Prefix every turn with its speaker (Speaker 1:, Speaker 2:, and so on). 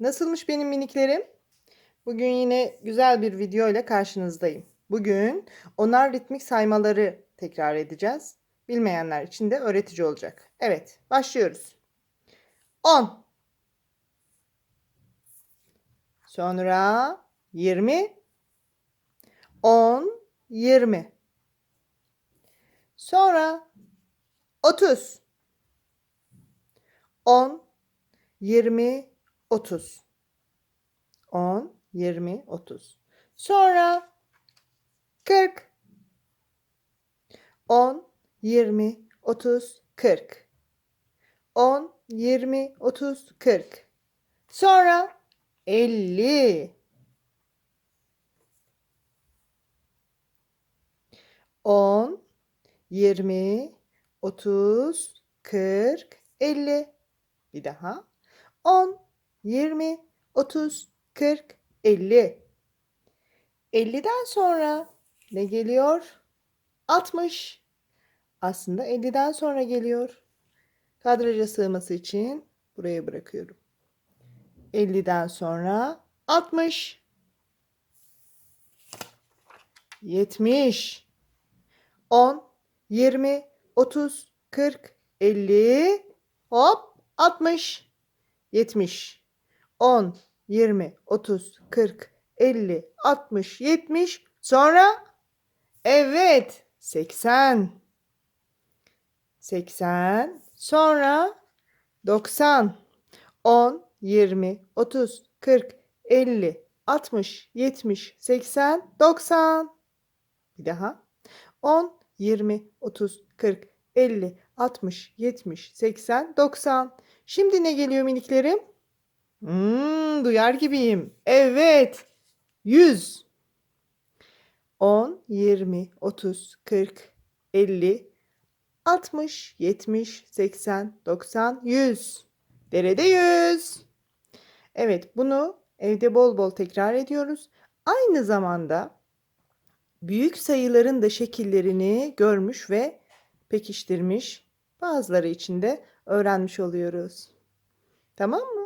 Speaker 1: Nasılmış benim miniklerim? Bugün yine güzel bir video ile karşınızdayım. Bugün onar ritmik saymaları tekrar edeceğiz. Bilmeyenler için de öğretici olacak. Evet, başlıyoruz. 10 Sonra 20 10 20 Sonra 30 10 20 30 10 20 30 Sonra 40 10 20 30 40 10 20 30 40 Sonra 50 10 20 30 40 50 Bir daha. 10 20 30 40 50 50'den sonra ne geliyor? 60 Aslında 50'den sonra geliyor. Kadraja sığması için buraya bırakıyorum. 50'den sonra 60 70 10 20 30 40 50 hop 60 70 10 20 30 40 50 60 70 sonra? Evet 80 80 sonra? 90 10 20 30 40 50 60 70 80 90 bir daha. 10 20 30 40 50 60 70 80 90 Şimdi ne geliyor miniklerim? Hmm, duyar gibiyim. Evet. 100 10 20 30 40 50 60 70 80 90 100 Derede 100 Evet bunu evde bol bol tekrar ediyoruz. Aynı zamanda büyük sayıların da şekillerini görmüş ve pekiştirmiş. Bazıları için de öğrenmiş oluyoruz. Tamam mı?